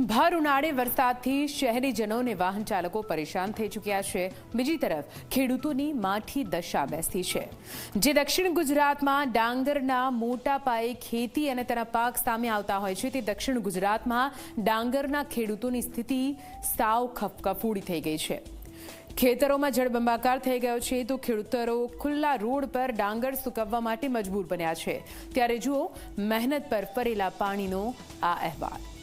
ભર ઉનાળે વરસાદથી શહેરીજનોને વાહન ચાલકો પરેશાન થઈ ચૂક્યા છે. બીજી તરફ, ખેડૂતોની માઠી દશા બેસતી છે. જે દક્ષિણ ગુજરાતમાં ડાંગરના મોટા પાયે ખેતી અને તેના પાક સામે આવતા હોય છે, તે દક્ષિણ ગુજરાતમાં ડાંગરના ખેડૂતોની સ્થિતિ સાવ ખફકફૂડી થઈ ગઈ છે. ખેતરોમાં જળબંબાકાર થઈ ગયો છે, તો ખેડૂતરો ખુલ્લા રોડ પર ડાંગર સુકવવા માટે મજબૂર બન્યા છે. ત્યારે જુઓ, મહેનત પર ફરેલા પાણીનો આ અહેવાલ.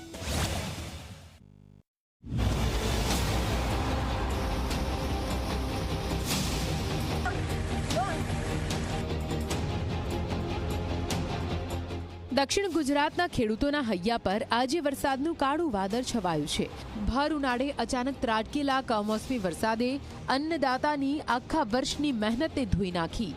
દક્ષિણ ગુજરાતના ખેડૂતોના હૈયા પર આજે વરસાદનું કાળું વાદળ છવાયું છે. ભર ઉનાળે અચાનક ત્રાટકેલા, કમોસમી વરસાદે અન્નદાતાની આખા વર્ષની મહેનતને ધોઈ નાખી.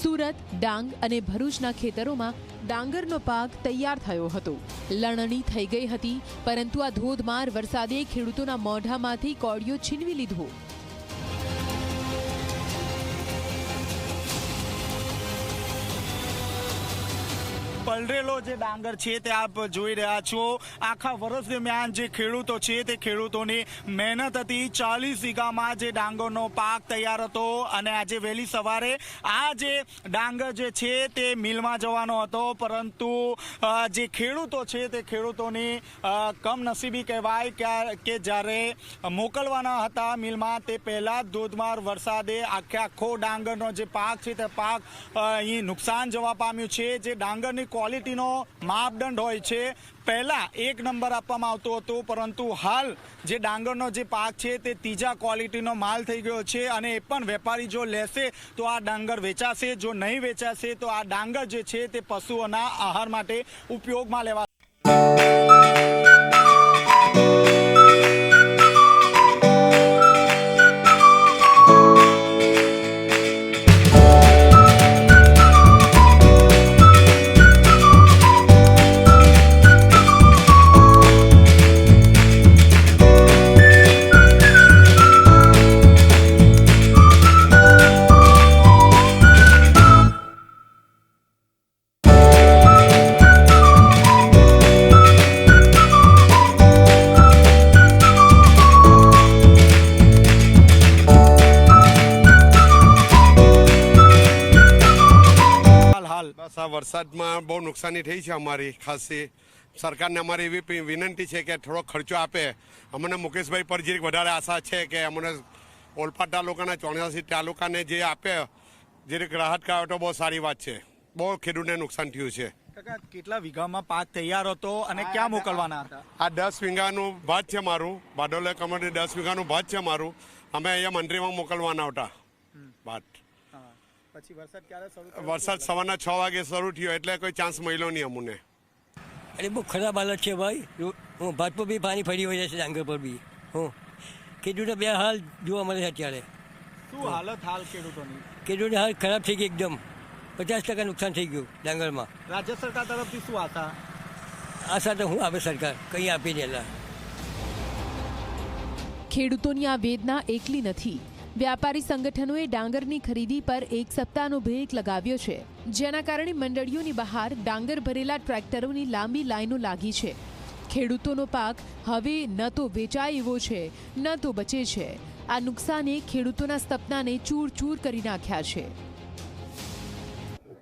સુરત, ડાંગ અને ભરૂચના ખેતરોમાં ડાંગરનો પાક તૈયાર થયો હતો. લણણી થઈ ગઈ હતી, પરંતુ આ ધોધમાર વરસાદે ખેડૂતોના મોઢામાંથી કોળિયો છીનવી લીધો. પલરેલો જે ડાંગર છે તે આપ જોઈ રહ્યા છો. આખા વર્ષ દરમિયાન જે ખેડૂતો છે તે ખેડૂતોની મહેનત હતી. ચાલીસ વીઘામાં જે ડાંગરનો પાક તૈયાર હતો અને આજે વહેલી સવારે આ જે ડાંગર જે છે તે મિલમાં જવાનો હતો. પરંતુ જે ખેડૂતો છે તે ખેડૂતોની કમનસીબી કહેવાય કે- જ્યારે મોકલવાના હતા મિલમાં, તે પહેલાં જ ધોધમાર વરસાદે આખે આખો ડાંગરનો જે પાક છે તે પાક અહીં નુકસાન જવા પામ્યું છે. જે ડાંગરની ક્વોલિટીનો માપદંડ હોય છે. પહેલાં એક નંબર આપવામાં આવતો હતો, પરંતુ હાલ જે ડાંગરનો જે પાક છે તે ત્રીજા ક્વોલિટીનો માલ થઈ ગયો છે અને એ પણ વેપારી જો લેશે તો આ ડાંગર વેચાશે, જો નહીં વેચાશે તો આ ડાંગર જે છે તે પશુઓના આહાર માટે ઉપયોગમાં લેવા વરસાદમાં બહુ નુકસાની થઈ છે અમારી ખાસી. સરકારને અમારી એવી વિનંતી છે કે થોડો ખર્ચો આપે. અમને મુકેશભાઈ પર જે વધારે આશા છે કે અમને ઓલપાડ તાલુકાના ચોર્યાસી તાલુકાને જે આપે જે રીતે રાહત કરાવે તો બહુ સારી વાત છે. બહુ ખેડૂતને નુકસાન થયું છે. કેટલા વીઘામાં પાક તૈયાર હતો અને ક્યાં મોકલવાના હતા? આ દસ વીઘાનું ભાત છે મારું. બાડોલે કમોડી દસ વીઘાનું ભાત છે મારું. અમે અહીંયા મંડળીમાં મોકલવાના હતા. ભાત. પછી વરસાદ ક્યારે શરૂ વરસાદ સવારના છ વાગે શરૂ થયો એટલે કોઈ ચાન્સ મળ્યો નહીં અમને. અરે બહુ ખરાબ હાલત છે ભાઈ. હું ભાત પર બી પાણી ફરી હોય છે ડાંગર પર બી. હું. ખેડૂતો બે હાલ જોવા મળે છે અત્યારે. શું હાલત હાલ ખેડૂતોની? ખેડૂતની હાલ ખરાબ થઈ ગઈ એકદમ. પચાસ ટકા નુકસાન થઈ ગયું ડાંગરમાં. રાજ્ય સરકાર તરફથી શું આશા? આશા તો હું આપે સરકાર. કંઈ આપી દેલા. ખેડૂતોની આ વેદના એકલી નથી. વ્યાપારી સંગઠનોએ ડાંગરની ખરીદી પર એક સપ્તાહનો બ્રેક લગાવ્યો છે. જેના કારણે મંડળીઓની બહાર ડાંગર ભરેલા ટ્રેક્ટરોની લાંબી લાઈનો લાગી છે. ખેડૂતોનો પાક હવે ન તો વેચાય એવો છે, ન તો બચે છે. આ નુકસાને ખેડૂતોના સપનાને ચૂર ચૂર કરી નાખ્યા છે.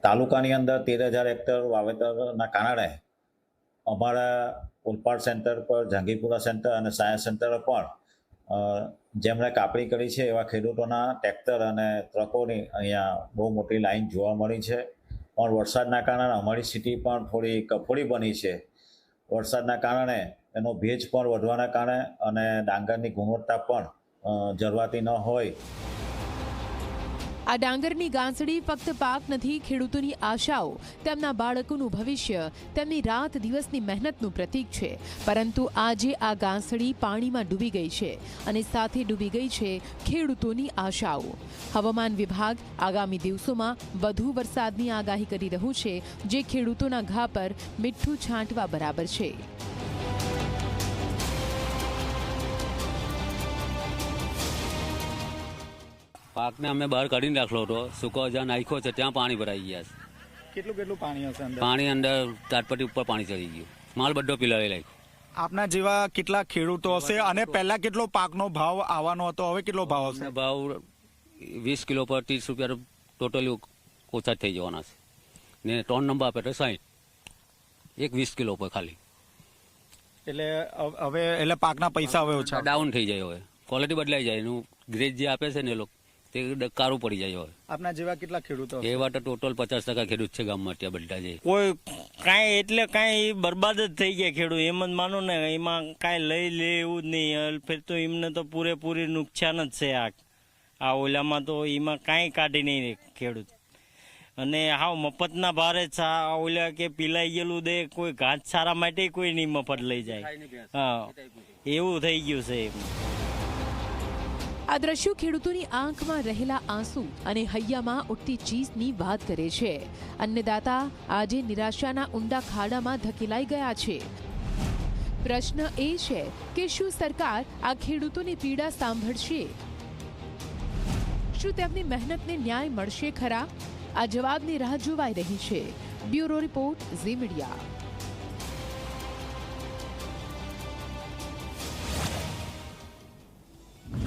તાલુકાની અંદર તેર હજાર હેક્ટર વાવેતરના કારણે અમારા ઓલપાડ સેન્ટર પર જાંગીપુરા સેન્ટર અને સાયન્સ સેન્ટર પણ જેમણે કાપણી કરી છે એવા ખેડૂતોના ટ્રેક્ટર અને ટ્રકોની અહીંયા બહુ મોટી લાઈન જોવા મળી છે. પણ વરસાદના કારણે અમારી સ્થિતિ પણ થોડી કફોડી બની છે. વરસાદના કારણે એનો ભેજ પણ વધવાના કારણે અને ડાંગરની ગુણવત્તા પણ જળવાતી ન હોય. આ ડાંગરની ગાંસડી ફક્ત પાક નથી, ખેડૂતોની આશાઓ, તેમના બાળકોનું ભવિષ્ય, તેમની રાત દિવસની મહેનતનું પ્રતીક છે. પરંતુ આજે આ ગાંસડી પાણીમાં ડૂબી ગઈ છે અને સાથે ડૂબી ગઈ છે ખેડૂતોની આશાઓ. હવામાન વિભાગ આગામી દિવસોમાં વધુ વરસાદની આગાહી કરી રહ્યું છે, જે ખેડૂતોના ઘા પર મીઠું છાંટવા બરાબર છે. પાકને અમે બહાર કાઢીને રાખલો હતો. સૂકો જ્યાં નાખ્યો છે ત્યાં પાણી ભરાઈ ગયા છે. કેટલું કેટલું પાણી હશે અંદર? પાણી અંદર તાટપટી ઉપર પાણી ચડી ગયું. માલ બધો પીલાવી લાગ્યો આપના જેવા કેટલા ખેડૂતો હશે અને પહેલા કેટલો પાકનો ભાવ આવવાનો હતો? હવે કેટલો ભાવ હશે? ભાવ વીસ કિલો પર ત્રીસ રૂપિયા ટોટલી ઓછા થઈ જવાના છે. ને ત્રણ નંબર આપે તો સાહીઠ એક વીસ કિલો પર ખાલી. એટલે હવ- એટલે પાકના પૈસા હવે ઓછા. ડાઉન થઈ જાય હવે. ક્વોલિટી બદલાઈ જાય. એનું ગ્રેડ જે આપે છે ને એ લોકો તે ડ- કારું પડી જાય હોય આપના જેવા કેટલા ખેડૂતો એવા તો ટોટલ પચાસ ટકા ખેડૂત છે ગામમાં ત્યાં બધા જે. કોઈ કાંઈ એટલે કાંઈ બરબાદ જ થઈ ગયા ખેડૂત. એમ જ માનો ને એમાં કાંઈ લઈ લે એવું જ નહીં. ફેર તો એમને તો પૂરેપૂરી નુકસાન જ છે આ. આ ઓલામાં તો એમાં કાંઈ કાઢી નહીં ખેડૂત. અને હાવ મફતના ભારે આ ઓલા કે પીલાઈ ગયેલું દે કોઈ ઘાસ સારા માટે કોઈ નહીં મફત લઈ જાય. હા. એવું થઈ ગયું છે એમ. આ દ્રશ્યો ખેડૂતોની આંખમાં રહેલા આંસુ અને હૈયામાં ઉઠતી ચીજની વાત કરે છે. અન્નદાતા આજે નિરાશાના ઊંડા ખાડામાં ધકેલાઈ ગયા છે. પ્રશ્ન એ છે કે શું સરકાર આ ખેડૂતોની પીડા સાંભળશે? શું તેમની મહેનતને ન્યાય મળશે ખરા? આ જવાબની રાહ જોવાઈ રહી છે. Bureau report Zee media.